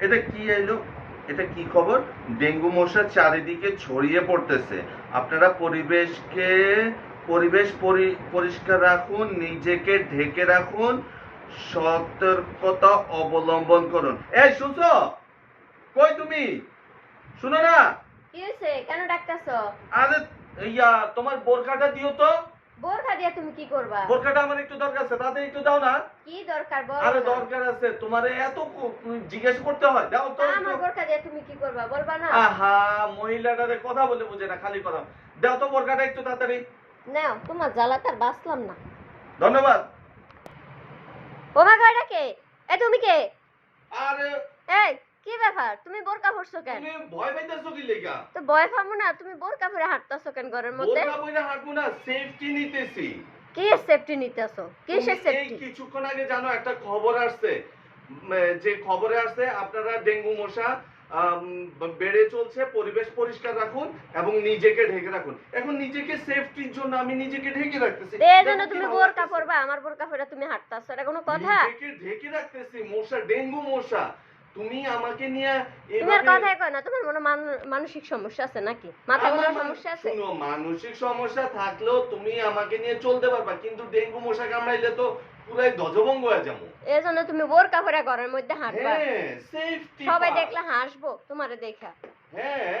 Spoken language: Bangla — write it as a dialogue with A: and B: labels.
A: এটা কি এলো এটা কি খবর? ডেঙ্গু মশা চারিদিকে ছড়িয়ে পড়তেছে। আপনারা পরিবেশকে পরিবেশ পরিষ্কার রাখুন নিজেকে ঢেকে রাখুন সতর্কতা অবলম্বন করুন। এই শুনছো? কই তুমি? শুনো না?
B: কি হয়েছে কেন ডাকতেছো?
A: আরে ইয়া তোমার বোরকাটা দিও তো।
B: বোরখা দিয়ে তুমি কি করবা?
A: বোরকাটা আমার একটু দরকার আছে তাতে একটু দাও না।
B: কি দরকার বল?
A: আরে দরকার আছে তোমার এত জিজ্ঞেস করতে হয় দাও তো
B: আমার বোরখা দিয়ে তুমি কি করবা বলবা না।
A: আহা মহিলাটারে কথা বলে বুঝে না খালি কথা। দাও তো বোরকাটা একটু তাড়াতাড়ি।
B: নাও তোমার জ্বালা তার বাঁচলাম না।
A: ধন্যবাদ।
B: ও মা গয়টা কে? এ তুমি কে?
A: আরে
B: এই কি ব্যাপার? তুমি বোরকা পরছো কেন?
A: তুমি ভয় পাইতেছো কি লেগা?
B: তো ভয় পাবো না তুমি বোরকা পরে হাঁটতেছো কেন ঘরের মধ্যে?
A: বোরকা বইরা হাঁটবো না সেফটি নিতেছি।
B: কি সেফটি নিতেছো?
A: তুমি এই
B: সেফটি
A: কিছুক্ষণ আগে জানো একটা খবর আসছে। যে খবরে আসছে আপনারা ডেঙ্গু মশা বেড়ে চলছে পরিবেশ পরিষ্কার রাখুন এবং নিজেকে ঢেকে রাখুন। এখন নিজেকে সেফটির জন্য আমি নিজেকে ঢেকে রাখতেছি।
B: এই জন্য তুমি বোরকা। পরবা আমার বোরকা পরে তুমি হাঁটতেছো এটা কোনো কথা?
A: নিজেকে ঢেকে রাখতেছি মশা ডেঙ্গু মশা। তুমি আমাকে নিয়ে তোমার
B: কথাই কয় না তোমার মনে মানসিক সমস্যা আছে নাকি? সমস্যা আছে?
A: শুনো মানসিক সমস্যা থাকলেও তুমি আমাকে নিয়ে চলতে পারবা কিন্তু ডেঙ্গু মশা কামড়াইলে তো পুরাই ধ্বজভঙ্গ হয়ে যাব।
B: এই জন্য তুমি বোরকা পরে ঘরের মধ্যে হাঁটবা।
A: হ্যাঁ সেফটি
B: সবাই দেখলে হাসবো তোমারে দেখা।
A: হ্যাঁ